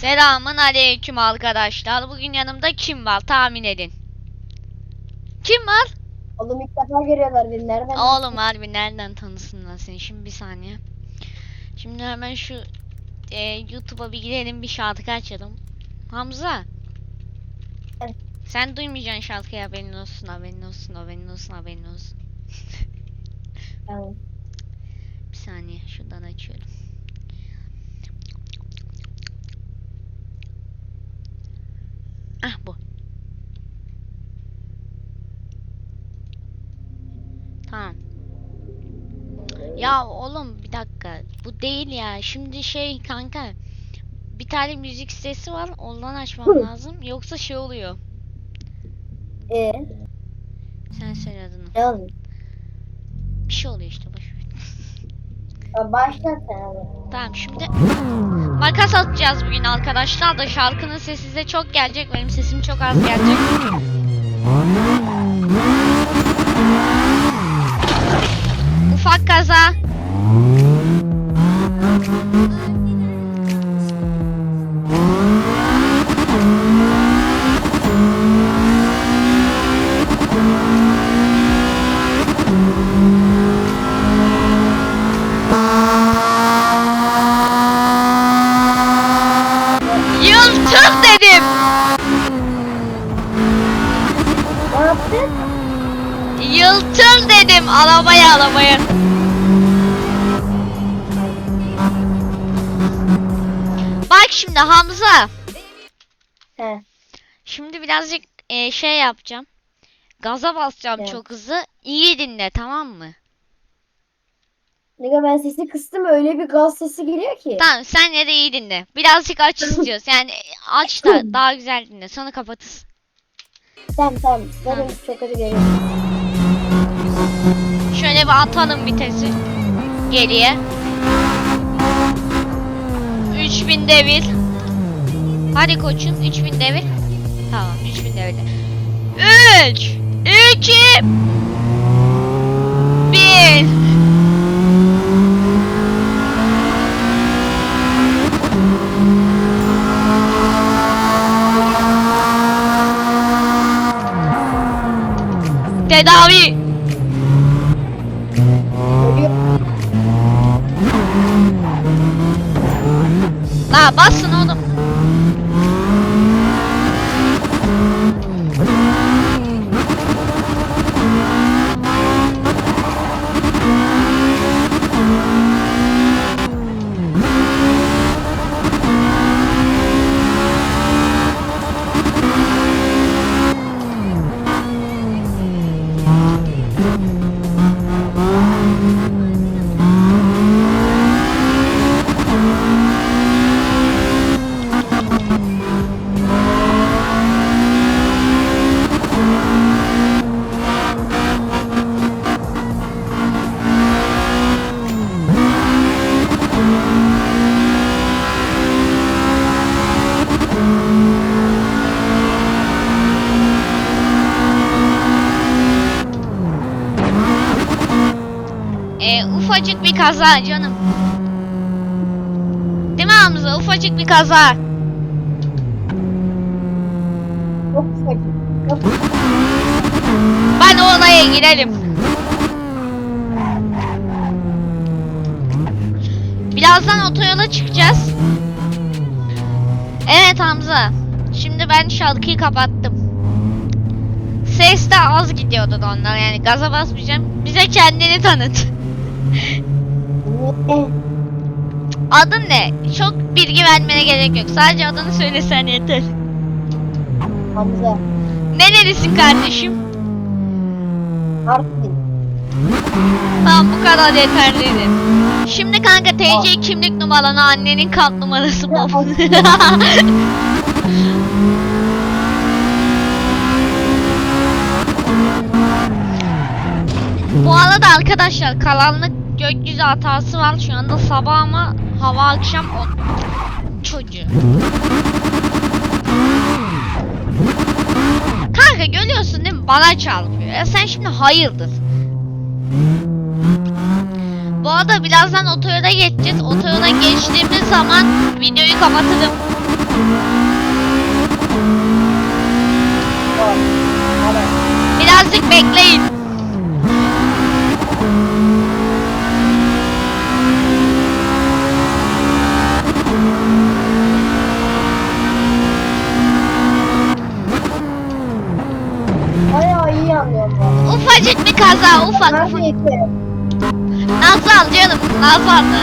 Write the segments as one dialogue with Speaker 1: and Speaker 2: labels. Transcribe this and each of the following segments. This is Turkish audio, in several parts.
Speaker 1: Selamun aleyküm arkadaşlar. Bugün yanımda kim var tahmin edin. Kim var?
Speaker 2: Oğlum ilk defa görüyorlar beni. Nereden?
Speaker 1: Oğlum harbi nereden tanısınlar seni? Şimdi bir saniye. Şimdi hemen şu e, YouTube'a bir girelim bir şarkı açalım. Hamza.
Speaker 2: Evet.
Speaker 1: Sen duymayacaksın şarkıyı haberin olsun haberin olsun haberin olsun haberin olsun.
Speaker 2: Tamam.
Speaker 1: Bir saniye şuradan açıyorum. Ya oğlum bir dakika. Bu değil ya. Şimdi şey kanka. Bir tane müzik sitesi var. Ondan açmam
Speaker 2: Hı.
Speaker 1: lazım. Yoksa şey oluyor.
Speaker 2: Ee,
Speaker 1: Sen söyle adını.
Speaker 2: ne oldu?
Speaker 1: Bir şey oluyor işte boş ver.
Speaker 2: Başla sen abi.
Speaker 1: Tamam şimdi makas atacağız bugün arkadaşlar da şarkının sesi size çok gelecek. Benim sesim çok az gelecek. Ufak kaza. Yıltır dedim.
Speaker 2: Ne yaptın?
Speaker 1: Yıltır dedim arabaya arabaya. Şimdi Hamza.
Speaker 2: He.
Speaker 1: Şimdi birazcık e, şey yapacağım. Gaza basacağım
Speaker 2: Evet.
Speaker 1: çok hızlı. İyi dinle tamam mı?
Speaker 2: Nega ben sesi kıstım öyle bir gaz sesi geliyor ki.
Speaker 1: Tamam sen ya da iyi dinle. Birazcık aç istiyoruz. Yani aç da daha güzel dinle. Sonra kapatırız.
Speaker 2: Tamam tamam. Zaten çok kötü geliyorum.
Speaker 1: Şöyle bir atalım vitesi geriye. 3000 devir. Hadi koçum 3000 devir. Tamam 3000 devir. 3 2 1 Tedavi. La bassın Ee, ufacık bir kaza canım. Değil mi Hamza? Ufacık bir kaza.
Speaker 2: Çok ufak. Çok
Speaker 1: Ben o olaya girelim. Birazdan otoyola çıkacağız. Evet Hamza. Şimdi ben şarkıyı kapattım. Ses de az gidiyordu da ondan yani gaza basmayacağım. Bize kendini tanıt. Adın ne? Çok bilgi vermene gerek yok. Sadece adını söylesen yeter.
Speaker 2: Hamza.
Speaker 1: Nerelisin kardeşim?
Speaker 2: Artvin.
Speaker 1: Tamam bu kadar yeterliydi. Şimdi kanka TC kimlik numaranı annenin kart numarası bu. bu arada arkadaşlar karanlık gökyüzü hatası var şu anda sabah ama hava akşam o çocuğu. Kanka görüyorsun değil mi? Bana çarpıyor. Ya sen şimdi hayırdır? Bu arada birazdan otoyola geçeceğiz. Otoyola geçtiğimiz zaman videoyu kapatırım. Birazcık bekleyin.
Speaker 2: Bayağı iyi anlıyorum ben.
Speaker 1: Kaza ufak.
Speaker 2: Nasıl yetiyor?
Speaker 1: Nasıl al canım? Nasıl aldı?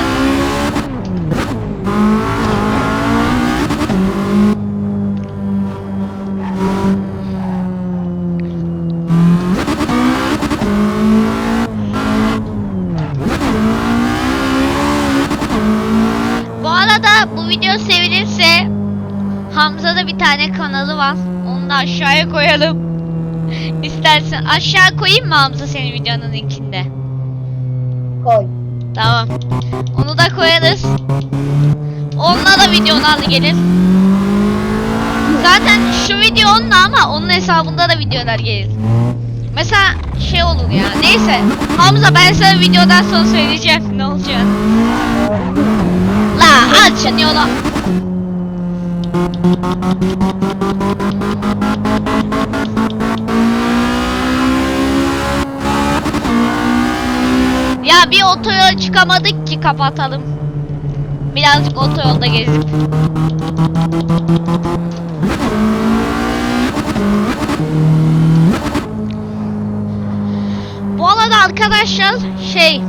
Speaker 1: Bu arada bu video sevilirse Hamza'da bir tane kanalı var. Onu da aşağıya koyalım. İstersen aşağı koyayım mı Hamza senin videonun linkinde?
Speaker 2: Koy.
Speaker 1: Tamam. Onu da koyarız. Onunla da videonun adı gelir. Zaten şu video onunla ama onun hesabında da videolar gelir. Mesela şey olur ya. Neyse. Hamza ben sana videodan sonra söyleyeceğim ne olacak. La açın yola. Otoyol çıkamadık ki kapatalım. Birazcık otoyolda gezip. Bu arada arkadaşlar şey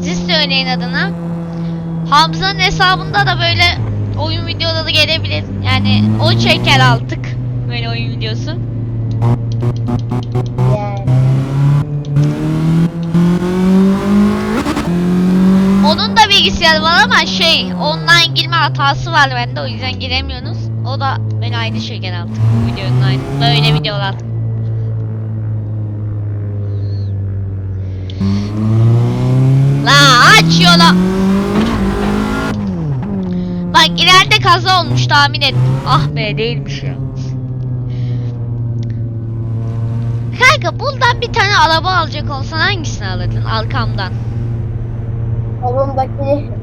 Speaker 1: siz söyleyin adına. Hamza'nın hesabında da böyle oyun videoları gelebilir. Yani o çeker artık böyle oyun videosu. Bilgisayarı var ama şey online girme hatası var bende o yüzden giremiyorsunuz. O da beni aynı artık bu videonun aynı. Böyle videolar. La aç yola. Bak ileride kaza olmuş tahmin et. Ah be değilmiş ya. Kanka buradan bir tane araba alacak olsan hangisini alırdın arkamdan?
Speaker 2: Kolumdakini,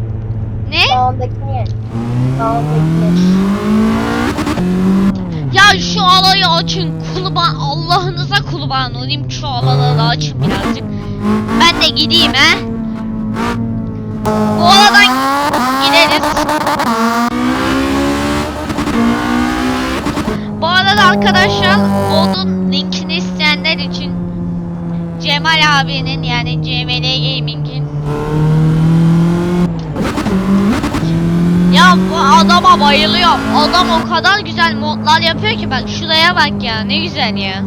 Speaker 1: Ne?
Speaker 2: sağındakini. Sağındakini.
Speaker 1: Ya şu alayı açın kurban Allah'ınıza kurban olayım şu alaları açın birazcık. Ben de gideyim he. Bu aladan gideriz. Bu arada arkadaşlar modun linkini isteyenler için Cemal abinin yani CML Gaming'in Ya bu adama bayılıyorum. Adam o kadar güzel modlar yapıyor ki bak şuraya bak ya ne güzel ya.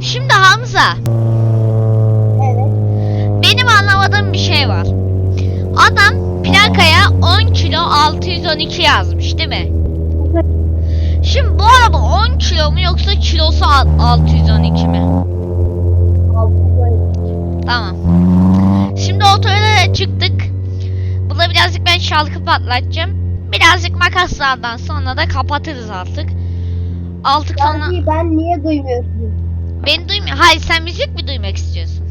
Speaker 1: Şimdi Hamza
Speaker 2: Evet.
Speaker 1: benim anlamadığım bir şey var. Adam plakaya 10 kilo 612 yazmış değil mi? Şimdi bu araba 10 kilo mu yoksa kilosu al- 612 mi?
Speaker 2: Altı böyle.
Speaker 1: Tamam. Şimdi otoyola çıktık. Burada birazcık ben şarkı patlatacağım. Birazcık makaslardan sonra da kapatırız artık. Altık sonra...
Speaker 2: Şarkıyı ben niye duymuyorsun?
Speaker 1: Beni duymuyor. Hayır sen müzik mi duymak istiyorsun?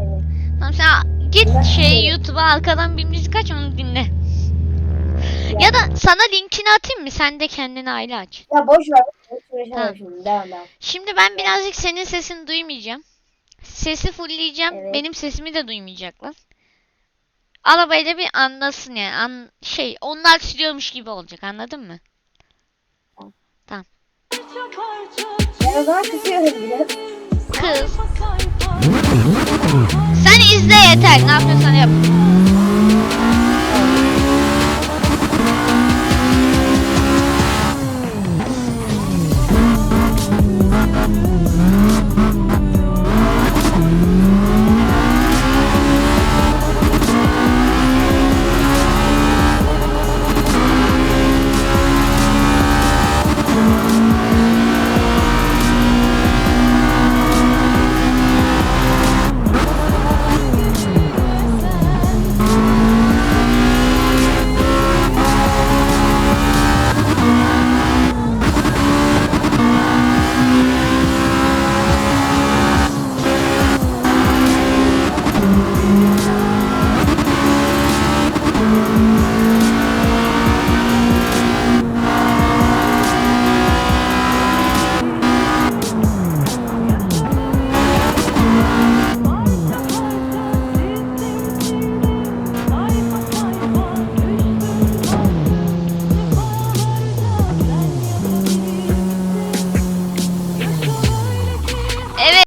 Speaker 2: Evet.
Speaker 1: Tamam sen git
Speaker 2: Ben
Speaker 1: şey. YouTube'a arkadan bir müzik aç onu dinle. Sana linkini atayım mı? Sen de kendine aile aç.
Speaker 2: Ya boş ver. Boş ver
Speaker 1: Tamam.
Speaker 2: şimdi. Devam devam.
Speaker 1: Şimdi ben birazcık senin sesini duymayacağım. Sesi fullleyeceğim.
Speaker 2: Evet.
Speaker 1: Benim sesimi de duymayacaklar. Arabayla bir anlasın yani. An şey onlar sürüyormuş gibi olacak anladın mı?
Speaker 2: Ben o zaman kısıyorum biraz.
Speaker 1: Kız. Sen izle yeter. Ne yapıyorsan yap.